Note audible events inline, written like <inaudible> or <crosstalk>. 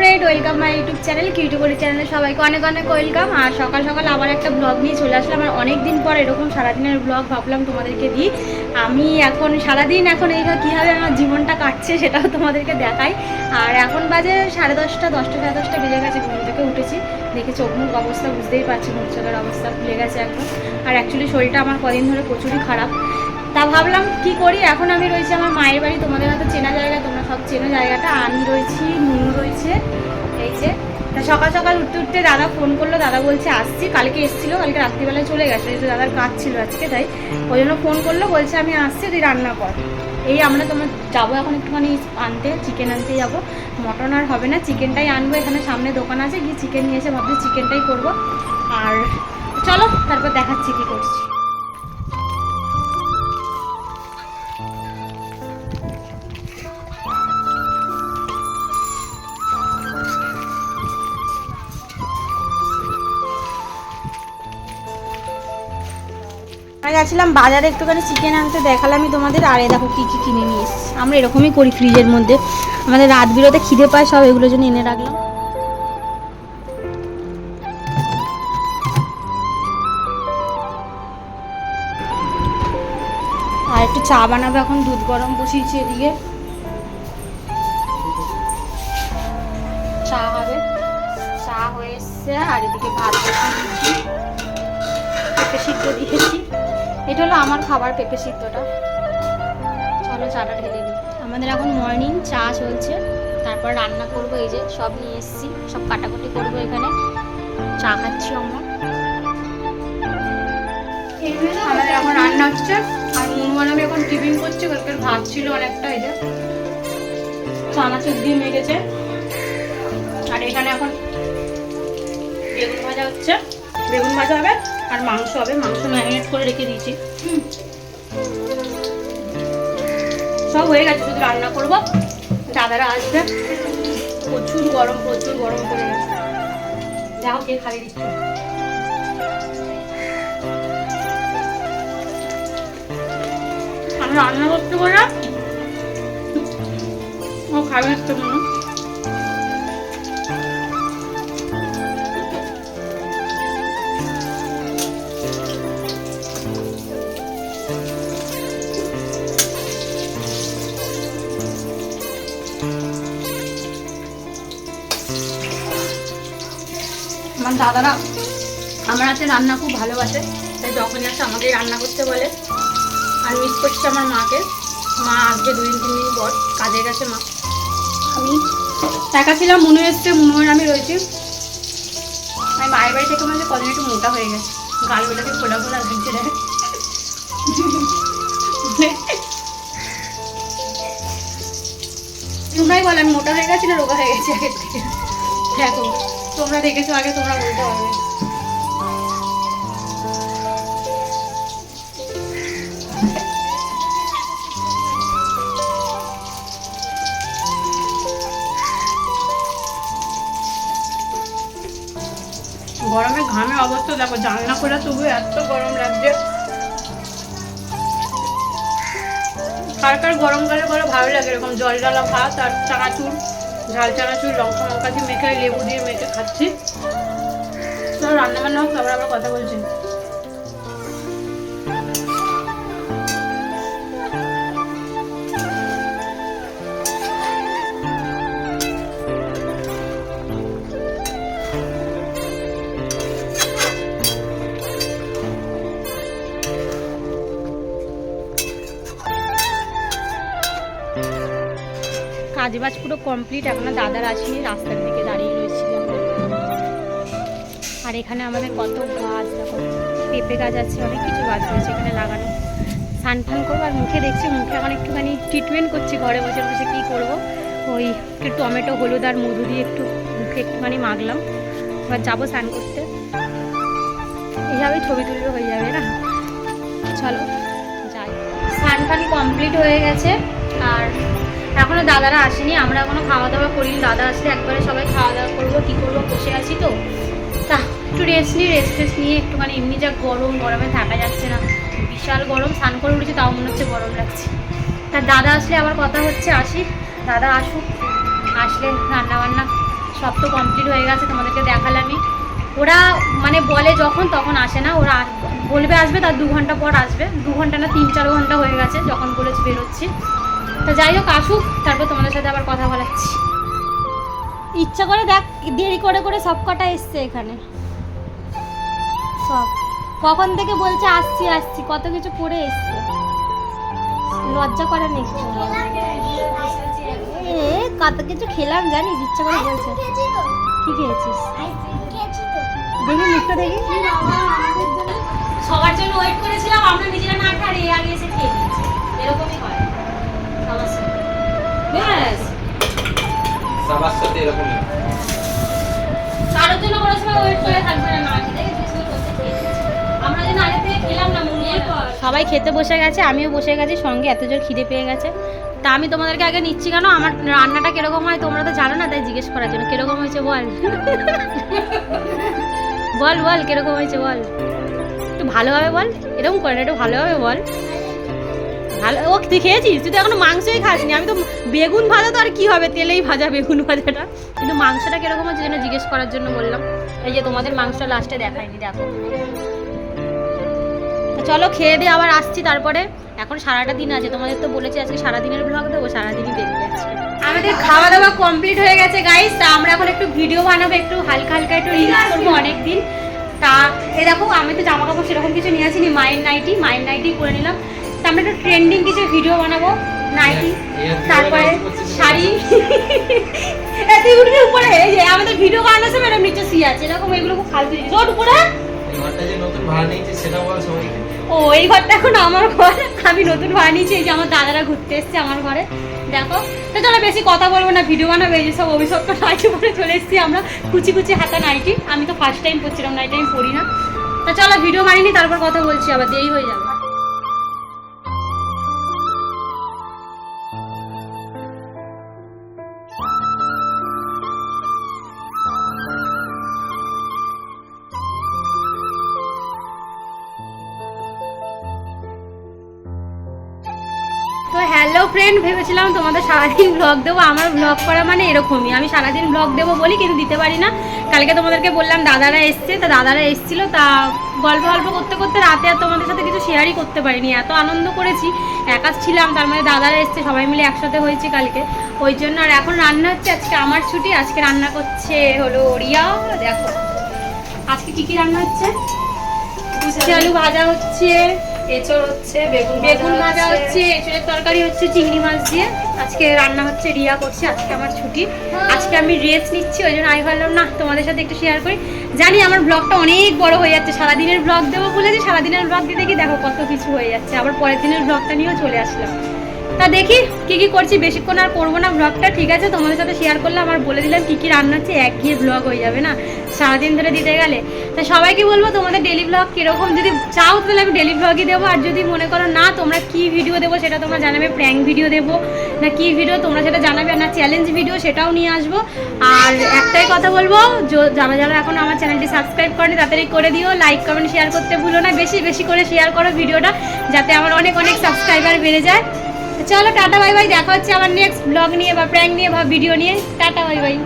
Hundred welcome my YouTube channel কিউটিউবলি চ্যানেলে সবাইকে অনেক অনেক ওয়েলকাম আর সকাল সকাল আবার একটা ব্লগ নিয়ে চলে আসলাম। আর অনেক দিন পর এরকম সারাদিনের ব্লগ ভাবলাম তোমাদেরকে দিই। আমি এখন, সারাদিন এখন এই কীভাবে আমার জীবনটা কাটছে সেটাও তোমাদেরকে দেখাই। আর এখন বাজে সাড়ে দশটা দশটা, সাড়ে দশটা বেজে গেছে, ঘুম থেকে উঠেছি। দেখে চোখ মুখ অবস্থা বুঝতেই পারছি, মুখ চোখের অবস্থা খুলে গেছে একদম আর অ্যাকচুয়ালি শরীরটা আমার কদিন ধরে প্রচুরই খারাপ। তা ভাবলাম কি করি? এখন আমি রয়েছি আমার মায়ের বাড়ি। তোমাদের হয়তো চেনা জায়গা, তোমরা সব চেনো জায়গাটা। আমি রয়েছি মুনু রয়েছে। এই যে, তা সকাল সকাল উঠতে উঠতে দাদা ফোন করল। দাদা বলছে, আসছি। কালকে এসেছিল, কালকে রাত্রিবেলায় চলে গেছে। এই যে দাদার কাজ ছিল আজকে, তাই ওই জন্য ফোন করল। বলছে, আমি আসছি, তুই রান্না কর। এই আমরা তোমার যাব এখন একটুখানি আনতে চিকেন আনতে যাব। মটন আর হবে না চিকেনটাই আনব। এখানে সামনে দোকান আছে, গিয়ে চিকেন নিয়ে এসে ভাবছি চিকেনটাই করব। আর চলো, তারপর দেখাচ্ছি কি করছি। আমি গেছিলাম বাজারে, একটুখানি চিকেন আনতে দেখালামই তোমাদের, আরে দেখো কী কী কিনে নিয়ে এসেছি। আমরা এরকমই করি ফ্রিজের মধ্যে। আমাদের রাত বিরতে খিদে পায় সব, এগুলো জন্য এনে রাখলাম। আর একটু চা বানাবো এখন, দুধ গরম বসিয়েছি এদিকে। চা হবে। চা হয়ে এসছে, আর এদিকে ভাত সিদ্ধ দিয়েছি এটা হলো আমার খাবার পেঁপে সিদ্ধটা। চলো চাটা ঢেলে দিই। আমাদের এখন মর্নিং চা চলছে। তারপর রান্না করব, এই যে সব নিয়ে এসেছি। সব কাটাকুটি করব এখানে। চা খাচ্ছি আমরা। আমাদের এখন রান্না হচ্ছে। আর মুনমান আমি এখন টিফিন করছি। কালকের ভাত ছিল অনেকটা, এই যে। চানাচুর দিয়ে মেখেছে আর এখানে এখন বেগুন ভাজা হচ্ছে। বেগুন ভাজা হবে। আর মাংস হবে মাংস ম্যারিনেট করে রেখে দিয়েছি। সব হয়ে গেছে শুধু রান্না করব। দাদারা আসবে। প্রচুর গরম প্রচুর গরম করে গেছে। যাও কে খালি দিচ্ছে। আমি রান্না করতে বলে ও খাবে একটা মনে আমার দাদারা আমার হাতে রান্না খুব ভালোবাসে, তাই যখনই আসে আমাকেই রান্না করতে বলে। আর মিস করছি আমার মাকে। মা আজকে দুদিন তিন দিন পর কাজে গেছে মা। আমি একা ছিলাম, মনে হচ্ছে, মনে আমি রয়েছি। আমি মায়ের বাড়ি থেকে মানে কদিন একটু মোটা হয়ে গেছে। গালগুলোকে খোলা খোলা লাগছে রে তোমরাই বলো, আমি মোটা হয়ে গেছি না রোগা হয়ে গেছি আগের থেকে? দেখো। তোমরা দেখেছ আগে, তোমরা বলতে পারবে। গরমে ঘামে অবস্থা, দেখো, জানলা খোলা তবু এত গরম লাগছে। কার কার গরমকালে বলো, ভালো লাগে, এরকম জল জ্বালা ভাত আর চানাচুর। ঝাল চানাচুর, লঙ্কা লঙ্কা দিয়ে মেখে লেবু দিয়ে মেখে খাচ্ছি। তো রান্না বান্না হোক, তারপর আবার কথা বলছি। কাজ বাজ পুরো কমপ্লিট এখনও দাদার আসেনি, রাস্তার দিকে দাঁড়িয়ে রয়েছি আর এখানে আমাদের কত গাছ পেঁপে গাছ আছে, অনেক কিছু গাছ রয়েছে এখানে লাগানো। স্নান ফান করব আর মুখে দেখছি, মুখে এখন একটুখানি ট্রিটমেন্ট করছি, ঘরে বসে বসে কী করব। ওই একটু টমেটো, হলুদ আর মধু দিয়ে একটু মুখে একটুখানি মাখলাম। এবার যাব স্নান করতে। এইভাবেই ছবি তুলবে হয়ে যাবে, না? চলো, যাই। স্নান ফান কমপ্লিট হয়ে গেছে, আর এখনও দাদারা আসেনি, আমরা এখনও খাওয়া দাওয়া করিনি। দাদা আসলে একবারে সবাই খাওয়া দাওয়া করব, কী করব, বসে আছি তো। তা, একটু রেস্ট নিই রেস্ট টেস্ট নিয়ে একটুখানি এমনি যা গরম, গরমে থাকা যাচ্ছে না। বিশাল গরম, স্নান করে উঠেছে, তাও মনে হচ্ছে গরম লাগছে। তা, দাদা আসলে আবার কথা হচ্ছে, আসি। দাদা আসুক আসলে রান্না বান্না সব তো কমপ্লিট হয়ে গেছে, তোমাদেরকে দেখালামই। ওরা মানে বলে যখন, তখন আসে না, ওরা বলবে আসবে, তার দু ঘণ্টা পর আসবে। দু ঘণ্টা না, তিন চার ঘণ্টা হয়ে গেছে, যখন বলেছি বেরোচ্ছি। তা যাই হোক আসুক তারপর তোমাদের সাথে আবার কথা বলাচ্ছি। ইচ্ছা করে দেখ দেরি করে করে সব কটা এসছে এখানে। সব। কখন থেকে বলছে আসছি আসছি কত কিছু করে এসছে। লজ্জা করে এ কত কিছু খেলাম জানিস ইচ্ছা করে বলছে। কি খেয়েছিস? দেখি মুখটা দেখি। সবার জন্য ওয়েট করেছিলাম আমরা নিজেরা না খাই সবাই খেতে বসে গেছে, আমিও বসে গেছি, সঙ্গে এত জোর খিদে পেয়ে গেছে। তা আমি তোমাদেরকে আগে নিচ্ছি কেন? আমার রান্নাটা কীরকম হয় তোমরা তো জানো না, তাই জিজ্ঞেস করার জন্য। কীরকম হয়েছে বল? বল বল, কীরকম হয়েছে বল? একটু ভালোভাবে বল, এরকম করে না, একটু ভালোভাবে বল। ভালো, ও, তুই খেয়েছিস? তুই তো এখনও মাংসই খাসনি। আমি তো বেগুন ভাজা তো আর কি হবে? তেলেই ভাজা বেগুন ভাজাটা। কিন্তু মাংসটা কীরকম হচ্ছে যেন জিজ্ঞেস করার জন্য বললাম। এই যে তোমাদের মাংসটা লাস্টে দেখায়নি, দেখো। চলো খেয়ে দিয়ে আবার আসছি তারপরে। এখন সারাটা দিন আছে তোমাদের তো বলেছি আজকে সারাদিনের ব্লগ দেবো সারাদিনই দেখবে আজকে। আমাদের খাওয়া দাওয়া কমপ্লিট হয়ে গেছে গাইস তা আমরা এখন একটু ভিডিও বানাবো একটু হালকা হালকা একটু রিলস করব অনেকদিন। তা এই দেখো আমি তো জামা কাপড় সেরকম কিছু নিয়ে আসিনি মায়ের নাইটি মায়ের নাইটি করে নিলাম। তা আমরা একটু ট্রেন্ডিং কিছু ভিডিও বানাবো নাইটি তারপরে? শাড়ি। <laughs> এ, তুই উঠবি উপরে এই যে আমাদের ভিডিও বানানোর সময় এরকম নিচে শুয়ে আছে। এরকম এগুলো খুব ফালতু জিনিস। উপরে। ঘরটা ও, এই ঘরটা এখন আমার ঘর। আমি নতুন ভাড়া নিয়েছি, এই যে আমার দাদারা ঘুরতে এসছে আমার ঘরে। দেখো, তো চলো বেশি কথা বলব না, ভিডিও বানাবো, এই যে সব অভিশপ্ত নাইটি পরে চলে এসেছি আমরা। কুচি কুচি হাতা নাইটি। আমি তো ফার্স্ট টাইম পরছিলাম নাইটি আমি পরি না। তা চলো, ভিডিও বানিনি তারপর কথা বলছি, আবার দেরি হয়ে যাবে। হ্যালো ফ্রেন্ড ভেবেছিলাম তোমাদের সারাদিন ব্লগ দেবো। আমার ব্লগ করা মানে এরকমই। আমি সারাদিন ব্লগ দেবো বলি কিন্তু দিতে পারি না। কালকে তোমাদেরকে বললাম দাদারা এসছে। তা দাদারা এসছিল। তা গল্প গল্প করতে করতে রাতে আর তোমাদের সাথে কিছু শেয়ারই করতে পারিনি। এত আনন্দ করেছি। একা ছিলাম তার মানে দাদারা এসছে সবাই মিলে একসাথে হয়েছে কালকে। ওই জন্য আর এখন রান্না হচ্ছে আজকে আমার ছুটি আজকে রান্না করছে হলো রিয়া দেখো আজকে কি কি রান্না হচ্ছে? উচ্ছে আলু ভাজা হচ্ছে। এঁচড় হচ্ছে বেগুন বেগুন ভাজা হচ্ছে। এঁচড়ের তরকারি হচ্ছে চিংড়ি মাছ দিয়ে। আজকে রান্না হচ্ছে রিয়া করছে আজকে আমার ছুটি। আজকে আমি রেস্ট নিচ্ছি ওই জন্য আমি ভাবলাম না তোমাদের সাথে একটু শেয়ার করি। জানি আমার ব্লগটা অনেক বড় হয়ে যাচ্ছে সারাদিনের ব্লগ দেবো বলেছি সারাদিনের ব্লগ দিতে কি দেখো কত কিছু হয়ে যাচ্ছে। আবার পরের দিনের ব্লগটা নিয়েও চলে আসলাম। তা দেখি কি কি করছি। বেশিক্ষণ আর করব না ব্লগটা ঠিক আছে? তোমাদের সাথে শেয়ার করলাম আর বলে দিলাম কি কি রান্না হচ্ছে, এক গিয়ে ব্লগ হয়ে যাবে না? সারাদিন ধরে দিতে গেলে। তা সবাইকে বলব, তোমাদের ডেলি ব্লগ কীরকম? যদি চাও তাহলে আমি ডেলি ব্লগই দেবো, আর যদি মনে করো না, তোমরা কি ভিডিও দেবো সেটা তোমরা জানাবে প্র্যাঙ্ক ভিডিও দেবো। না কি ভিডিও তোমরা সেটা জানাবে, না চ্যালেঞ্জ ভিডিও সেটাও নিয়ে আসব। আর একটাই কথা বলব যারা যারা এখন আমার চ্যানেলটি সাবস্ক্রাইব করেনি, তাড়াতাড়ি করে দিও। লাইক কমেন্ট শেয়ার করতে ভুলো না। বেশি বেশি করে শেয়ার করো ভিডিওটা যাতে আমার অনেক অনেক সাবস্ক্রাইবার বেড়ে যায়। চলো টাটা, বাই বাই, দেখা হচ্ছে আমার নেক্সট ব্লগ নিয়ে বা প্র্যাঙ্ক নিয়ে বা ভিডিও নিয়ে। Tata, bye bye.